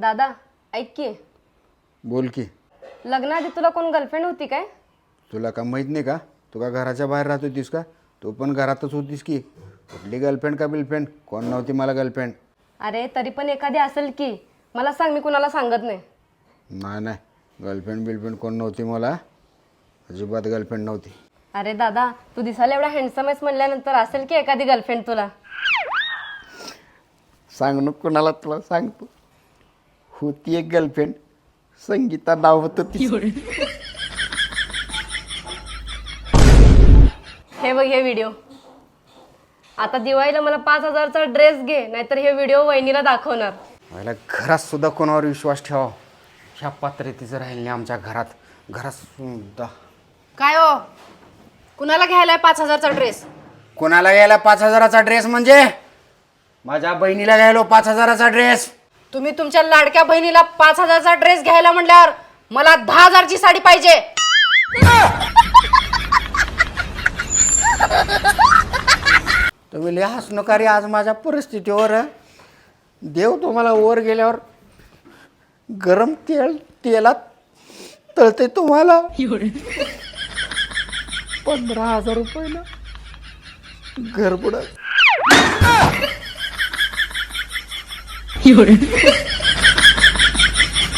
दादा ऐक की. बोल की. लग्नाआधी तुला कोण गर्लफ्रेंड होती काय? तुला का माहीत नाही का? तू का घराच्या बाहेर राहत होतीस का? तू पण घरातच होतीस की. कुठली गर्लफ्रेंड का बिलफ्रेंड कोण नव्हती मला गर्लफ्रेंड अरे तरी पण एखादी असेल की. मला सांग मी कुणाला सांगत नाही. नाही नाही. गर्लफ्रेंड बिलफ्रेंड कोण नव्हती मला? अजिबात गर्लफ्रेंड नव्हती. अरे दादा तू दिसायला एवढा हँडसम आहेस म्हणल्यानंतर असेल की एखादी गर्लफ्रेंड तुला? सांग नको कोणाला तुला सांगतो? होती एक गर्लफ्रेंड संगीता नाव होतं ती हे बघ हे व्हिडिओ आता दिवाळीला मला पाच हजारचा ड्रेस घे नाहीतर हे व्हिडिओ वहिनीला दाखवणार. मला घरात सुद्धा कोणावर विश्वास ठेवा. ह्या पात्रतेचं राहील नाही आमच्या घरात. घरात सुद्धा. काय हो? कुणाला घ्यायलाय पाच हजारचा ड्रेस कोणाला घ्यायला पाच हजाराचा ड्रेस म्हणजे? माझ्या बहिणीला घ्यायलो पाच हजाराचा ड्रेस तुम्ही तुमच्या लाडक्या बहिणीला पाच हजारचा ड्रेस घ्यायला म्हणल्यावर मला दहा हजारची साडी पाहिजे. तुम्ही लय हसू नका रे आज माझ्या परिस्थितीवर देव तुम्हाला वर गेल्यावर गरम तेल तेलात तळते तुम्हाला. पंधरा हजार रुपयाला घर बुडत 有人